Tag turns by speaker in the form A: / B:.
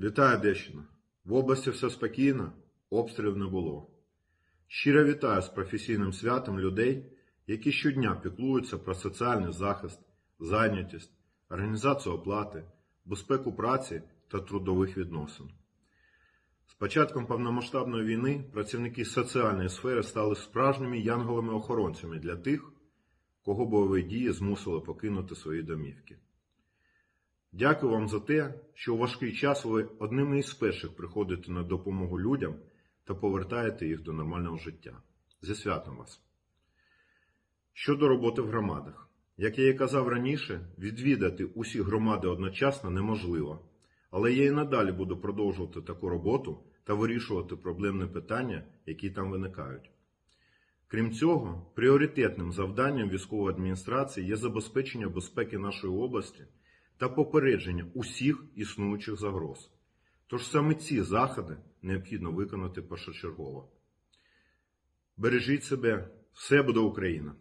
A: Вітаю, Одещина! В області все спокійно, обстрілів не було. Щиро вітаю з професійним святом людей, які щодня піклуються про соціальний захист, зайнятість, організацію оплати, безпеку праці та трудових відносин. З початком повномасштабної війни працівники соціальної сфери стали справжніми янголами-охоронцями для тих, кого бойові дії змусили покинути свої домівки. Дякую вам за те, що у важкий час ви одними із перших приходите на допомогу людям та повертаєте їх до нормального життя. Зі святом вас. Щодо роботи в громадах. Як я і казав раніше, відвідати усі громади одночасно неможливо, але я і надалі буду продовжувати таку роботу та вирішувати проблемні питання, які там виникають. Крім цього, пріоритетним завданням військової адміністрації є забезпечення безпеки нашої області та попередження усіх існуючих загроз. Тож саме ці заходи необхідно виконати першочергово. Бережіть себе, все буде Україна!